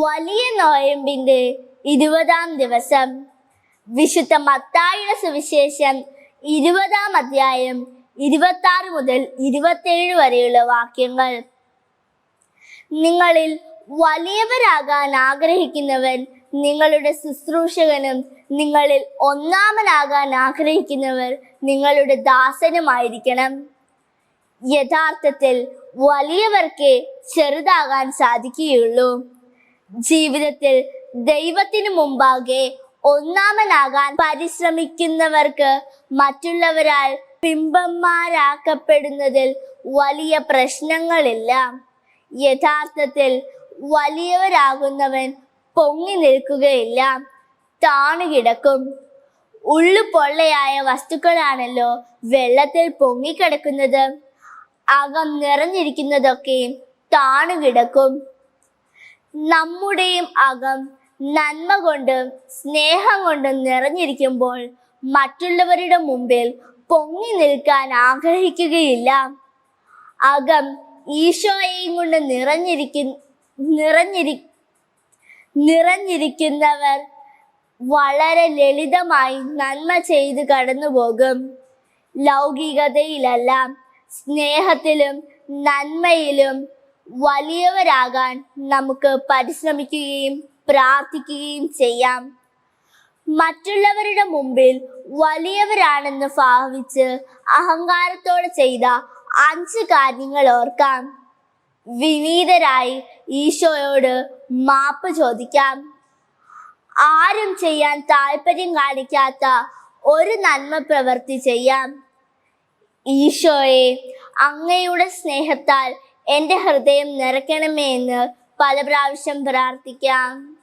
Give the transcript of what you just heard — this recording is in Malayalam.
വലിയ നോയമ്പിന്റെ ഇരുപതാം ദിവസം. വിശുദ്ധ മത്തായുടെ സുവിശേഷം ഇരുപതാം അധ്യായം ഇരുപത്തി ആറ് മുതൽ ഇരുപത്തേഴ് വരെയുള്ള വാക്യങ്ങൾ. നിങ്ങളിൽ വലിയവരാകാൻ ആഗ്രഹിക്കുന്നവൻ നിങ്ങളുടെ ശുശ്രൂഷകനും നിങ്ങളിൽ ഒന്നാമനാകാൻ ആഗ്രഹിക്കുന്നവർ നിങ്ങളുടെ ദാസനുമായിരിക്കണം. യഥാർത്ഥത്തിൽ വലിയവർക്ക് ചെറുതാകാൻ സാധിക്കുകയുള്ളൂ. ജീവിതത്തിൽ ദൈവത്തിനു മുമ്പാകെ ഒന്നാമനാകാൻ പരിശ്രമിക്കുന്നവർക്ക് മറ്റുള്ളവരാൽ പിമ്പന്മാരാക്കപ്പെടുന്നതിൽ വലിയ പ്രശ്നങ്ങളില്ല. യഥാർത്ഥത്തിൽ വലിയവരാകുന്നവൻ പൊങ്ങി നിൽക്കുകയില്ല. താണുകിടക്കും ഉള്ളു പൊള്ളയായ വസ്തുക്കളാണല്ലോ വെള്ളത്തിൽ പൊങ്ങിക്കിടക്കുന്നത്. അകം നിറഞ്ഞിരിക്കുന്നതൊക്കെയും താണുകിടക്കും നമ്മുടെയും അകം നന്മ കൊണ്ടും സ്നേഹം കൊണ്ടും നിറഞ്ഞിരിക്കുമ്പോൾ മറ്റുള്ളവരുടെ മുമ്പിൽ പൊങ്ങി നിൽക്കാൻ ആഗ്രഹിക്കുകയില്ല. അകം ഈശോയെയും കൊണ്ട് നിറഞ്ഞിരിക്കു നിറഞ്ഞിരി നിറഞ്ഞിരിക്കുന്നവർ വളരെ ലളിതമായി നന്മ ചെയ്ത് കടന്നുപോകും. ലൗകികതയിലല്ല സ്നേഹത്തിലും നന്മയിലും വലിയവരാകാൻ നമുക്ക് പരിശ്രമിക്കുകയും പ്രാർത്ഥിക്കുകയും ചെയ്യാം. മറ്റുള്ളവരുടെ മുമ്പിൽ വലിയവരാണെന്ന് ഭാവിച്ച് അഹങ്കാരത്തോടെ ചെയ്ത അഞ്ച് കാര്യങ്ങൾ ഓർക്കാം. വിനീതരായി ഈശോയോട് മാപ്പ് ചോദിക്കാം. ആരും ചെയ്യാൻ താല്പര്യം കാണിക്കാത്ത ഒരു നന്മ പ്രവൃത്തി ചെയ്യാം. ഈശോയെ അങ്ങയുടെ സ്നേഹത്താൽ എന്റെ ഹൃദയം നിറയ്ക്കണമേ എന്ന് പല പ്രാവശ്യം പ്രാർത്ഥിക്കാം.